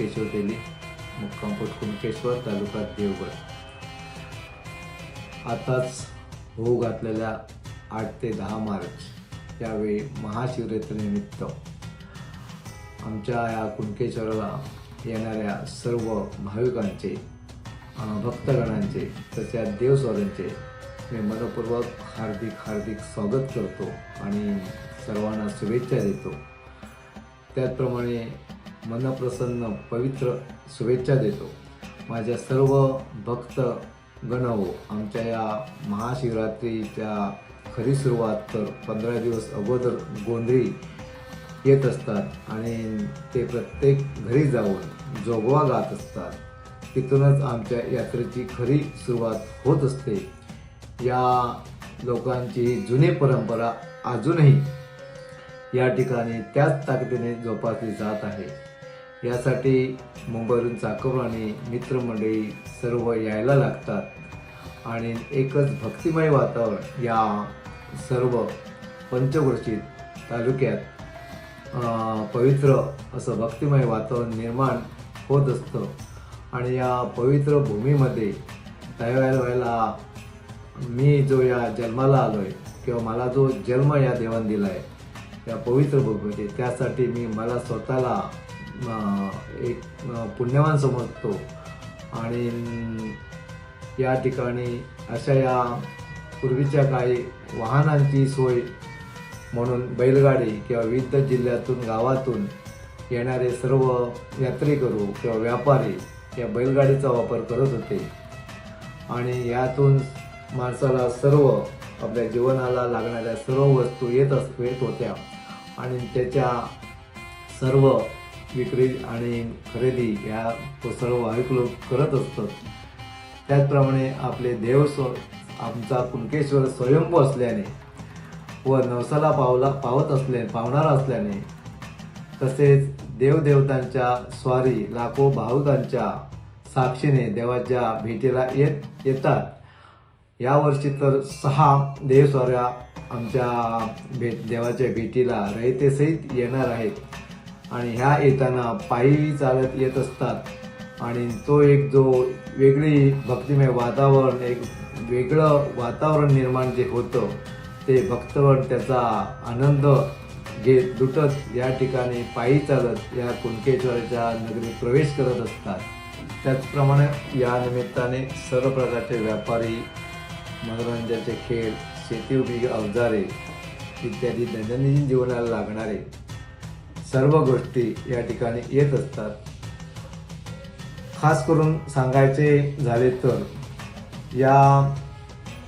मुक्कामपूर कुणकेश्वर तालुका देवगड. आताच होऊ घातलेल्या आठ ते दहा मार्च यावेळी महाशिवरात्रीनिमित्त आमच्या या कुणकेश्वरला येणाऱ्या सर्व भाविकांचे भक्तगणांचे तसेच देवस्वारांचे मी मनपूर्वक हार्दिक हार्दिक स्वागत करतो आणि सर्वांना शुभेच्छा देतो. त्याचप्रमाणे मनप्रसन्न पवित्र शुभेच्छा देतो. माझ्या सर्व भक्त गणव आमच्या या महाशिवरात्रीच्या खरी सुरुवात तर पंधरा दिवस अगोदर गोंधळी येत असतात आणि ते प्रत्येक घरी जाऊन जोगवा गात असतात. तिथूनच आमच्या यात्रेची खरी सुरुवात होत असते. या लोकांची ही जुनी परंपरा अजूनही या ठिकाणी त्याच ताकदीने जोपासली जात आहे. यासाठी मुंबईवरून चाकूर आणि मित्रमंडळी सर्व यायला लागतात. आणि एकच भक्तिमय वातावरण या सर्व पंचक्रोशीत तालुक्यात पवित्र असं भक्तिमय वातावरण निर्माण होत असतं. आणि या पवित्र भूमीमध्ये त्यावेळेला व्हायला मी जो या जन्माला आलो आहे किंवा मला जो जन्म या देवान दिला आहे या पवित्र भूमीमध्ये त्यासाठी मी मला स्वतःला एक पुण्यवान समजतो. आणि या ठिकाणी अशा या पूर्वीच्या काही वाहनांची सोय म्हणून बैलगाडी किंवा विविध जिल्ह्यातून गावातून येणारे सर्व यात्रेकरू किंवा व्यापारी या बैलगाडीचा वापर करत होते. आणि यातून माणसाला सर्व आपल्या जीवनाला लागणाऱ्या सर्व वस्तू येत अस येत होत्या. आणि त्याच्या सर्व विक्री आणि खरेदी या तो सर्व वाहक लोक करत असतात. त्याचप्रमाणे आपले देव स्व आमचा कुणकेश्वर स्वयंभू असल्याने व नवसाला पावला पावत असल्याने पावणारा असल्याने तसेच देवदेवतांच्या स्वारी लाखो भाविकांच्या साक्षीने देवाच्या भेटीला येत येतात. यावर्षी तर सहा देवस्वाऱ्या आमच्या भेट देवाच्या भेटीला रहितेसहित येणार आहेत. आणि ह्या येताना पायी चालत येत असतात. आणि तो एक जो वेगळी भक्तिमय वातावरण एक वेगळं वातावरण निर्माण जे होतं ते भक्तवर त्याचा आनंद घेत लुटत या ठिकाणी पायी चालत या कुणकेश्वराच्या नगरीत प्रवेश करत असतात. त्याचप्रमाणे या निमित्ताने सर्व प्रकारचे व्यापारी मनोरंजनाचे खेळ शेती उभी अवजारे इत्यादी दैनंदिन जीवनाला लागणारे सर्व गोष्टी या ठिकाणी येत असतात. खास करून सांगायचे झाले तर या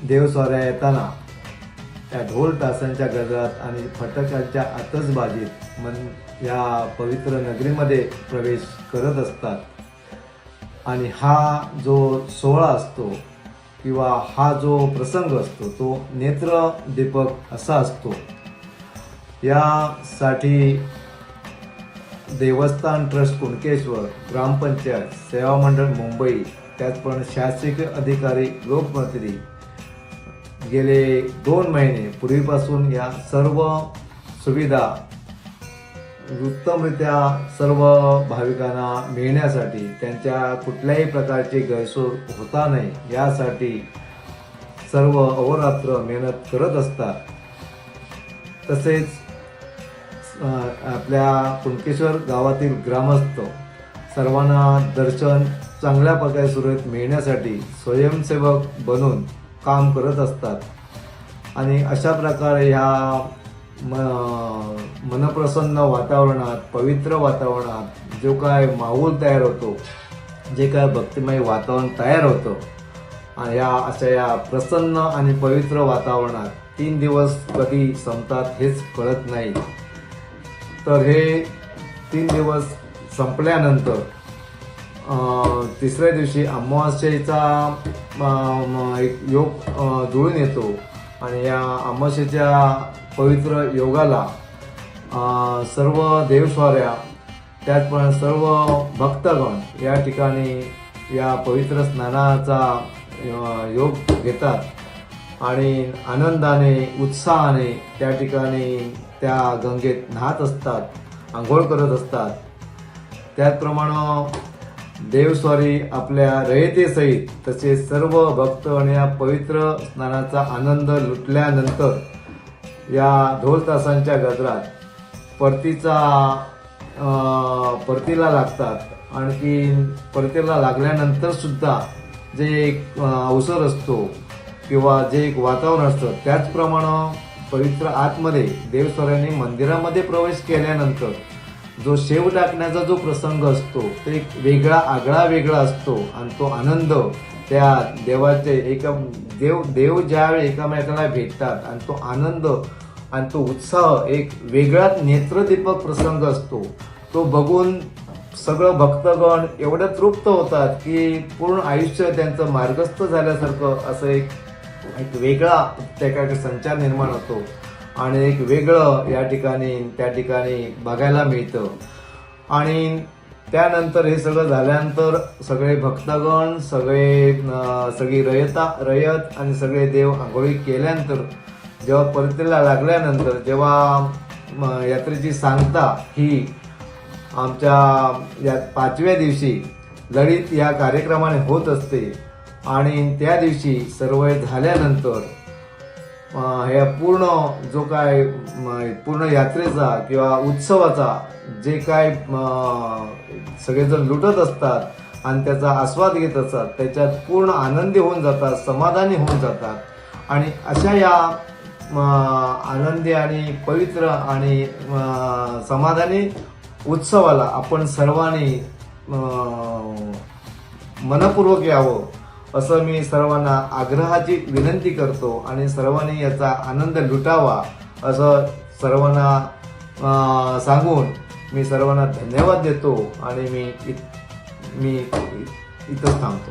देवस्वाऱ्या येताना त्या ढोल तासांच्या गजरात आणि फटकांच्या आतसबाजीत मन या पवित्र नगरीमध्ये प्रवेश करत असतात. आणि हा जो सोहळा असतो किंवा हा जो प्रसंग असतो तो नेत्र दीपक असा असतो. यासाठी देवस्थान ट्रस्ट कुणकेश्वर ग्रामपंचायत सेवा मंडळ मुंबई त्याचप्रमाणे शासकीय अधिकारी लोकप्रतिनिधी. गेले दोन महिने पूर्वीपासून या सर्व सुविधा उत्तमरित्या सर्व भाविकांना मिळण्यासाठी त्यांच्या कुठल्याही प्रकारची गैरसोय होता नाही यासाठी सर्व अहोरात्र मेहनत करत असतात. तसेच आपल्या कुणकेश्वर गावातील ग्रामस्थ सर्वांना दर्शन चांगल्या प्रकारे सुरळीत मिळण्यासाठी स्वयंसेवक बनून काम करत असतात. आणि अशा प्रकारे ह्या म मनप्रसन्न वातावरणात पवित्र वातावरणात जो काय माहोल तयार होतो जे काय भक्तिमय वातावरण तयार होतं आणि या अशा या प्रसन्न आणि पवित्र वातावरणात तीन दिवस कधी संपतात हेच कळत नाही. तर हे तीन दिवस संपल्यानंतर तिसऱ्या दिवशी अमावास्येचा एक योग जुळून येतो आणि या अमावास्येच्या पवित्र योगाला सर्व देवस्वाऱ्या त्याचप्रमाणे सर्व भक्तगण या ठिकाणी या पवित्र स्नानाचा योग घेतात. आणि आनंदाने उत्साहाने त्या ठिकाणी त्या गंगेत न्हात असतात आंघोळ करत असतात. त्याचप्रमाणे देवस्वारी आपल्या रयतेसहित तसे सर्व भक्त आणि या पवित्र स्नानाचा आनंद लुटल्यानंतर या ढोल तासांच्या गजरात परतीचा परतीला लागतात. आणखी परतीला लागल्यानंतर सुद्धा जे एक अवसर असतो किंवा जे एक वातावरण असतं त्याचप्रमाणे पवित्र आतमध्ये देवस्वराने मंदिरामध्ये प्रवेश केल्यानंतर जो शेव टाकण्याचा जो प्रसंग असतो तो एक वेगळा आगळा वेगळा असतो आणि तो आनंद त्या देवाचे एका देव देव ज्यावेळी एकामेकाला भेटतात आणि तो आनंद आणि तो उत्साह एक वेगळाच नेत्रदीपक प्रसंग असतो. तो बघून सगळं भक्तगण एवढं तृप्त होतात की पूर्ण आयुष्य त्यांचं मार्गस्थ झाल्यासारखं असं एक एक वेगळा त्याकडे संचार निर्माण होतो आणि एक वेगळं या ठिकाणी त्या ठिकाणी बघायला मिळतं. आणि त्यानंतर हे सगळं झाल्यानंतर सगळे भक्तगण सगळे सगळी रयता रयत आणि सगळे देव आंघोळी केल्यानंतर जेव्हा परतीला लागल्यानंतर जेव्हा यात्रेची सांगता ही आमच्या या पाचव्या दिवशी लढीत या कार्यक्रमाने होत असते आणि त्या दिवशी सर्व झाल्यानंतर ह्या पूर्ण जो काय पूर्ण यात्रेचा किंवा उत्सवाचा जे काय सगळेजण लुटत असतात आणि त्याचा आस्वाद घेत असतात त्याच्यात पूर्ण आनंदी होऊन जातात समाधानी होऊन जातात. आणि अशा या आनंदी आणि पवित्र आणि समाधानी उत्सवाला आपण सर्वांनी मनपूर्वक यावं. असं मी सर्वांना आग्रहाची विनंती करतो आणि सर्वांनी याचा आनंद लुटावा असं सर्वांना सांगून मी सर्वांना धन्यवाद देतो आणि मी इत- मी इथंच थांबतो.